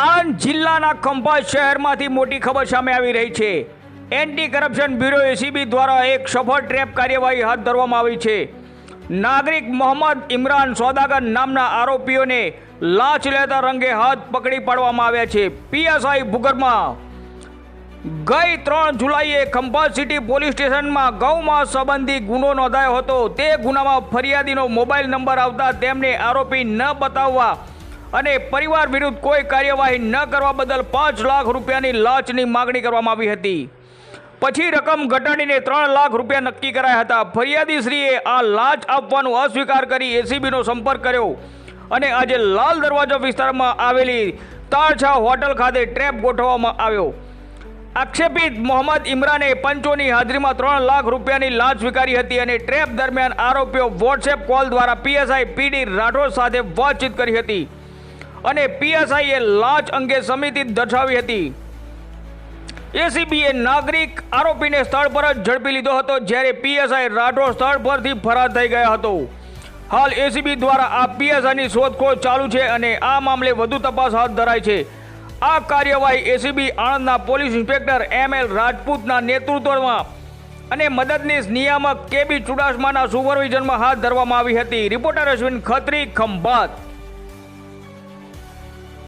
આણંદ જિલ્લાના ખંભાત શહેરમાંથી મોટી ખબર સામે આવી રહી છે. એન્ટી કરપ્શન બ્યુરો એસીબી દ્વારા એક સફળ ટ્રેપ કાર્યવાહી હાથ ધરવામાં આવી છે. નાગરિક મોહમ્મદ ઇમરાન સોદાગર નામના આરોપીઓને લાંચ લેતા રંગે હાથ પકડી પાડવામાં આવ્યા છે. પીએસઆઈ ભૂગર્ભમાં ગઈ ત્રણ જુલાઈએ ખંભાત સિટી પોલીસ સ્ટેશનમાં ગૌમાં સંબંધી ગુનો નોંધાયો હતો. તે ગુનામાં ફરિયાદીનો મોબાઈલ નંબર આવતા તેમને આરોપી ન બતાવવા અને પરિવાર વિરુદ્ધ કોઈ કાર્યવાહી ન કરવા બદલ પાંચ લાખ રૂપિયાની લાંચની માગણી કરવામાં આવી હતી. પછી રકમ ઘટાડીને ત્રણ લાખ રૂપિયા નક્કી કરાયા હતા. ફરિયાદીશ્રીએ આ લાંચ આપવાનું અસ્વીકાર કરી એસીબીનો સંપર્ક કર્યો અને આજે લાલ દરવાજો વિસ્તારમાં આવેલી તાળછા હોટલ ખાતે ટ્રેપ ગોઠવવામાં આવ્યો. આક્ષેપિત મોહમ્મદ ઇમરાને પંચોની હાજરીમાં ત્રણ લાખ રૂપિયાની લાંચ સ્વીકારી હતી અને ટ્રેપ દરમિયાન આરોપીઓ વોટ્સએપ કોલ દ્વારા પીએસઆઈ પીડી રાઠોડ સાથે વાતચીત કરી હતી. અને પીએસઆઈએ લાંચ અંગે સમિતિ દર્શાવી હતી. એસીબીએ નાગરિક આરોપીને સ્થળ પર જ ઝડપી લીધો હતો જ્યારે પીએસઆઈ રાઠોડ સ્થળ પરથી ફરાર થઈ ગયા હતો. હાલ એસીબી દ્વારા આ પીએસઆઈની શોધખોળ ચાલુ છે અને આ મામલે વધુ તપાસ હાથ ધરાઈ છે. આ કાર્યવાહી એસીબી આણંદના પોલીસ ઇન્સ્પેક્ટર એમ એલ રાજપૂતના નેતૃત્વમાં અને મદદનીશ નિયામક કેબી ચુડાસમાના સુપરવિઝનમાં હાથ ધરવામાં આવી હતી. રિપોર્ટર અશ્વિન ખત્રી ખંભાત.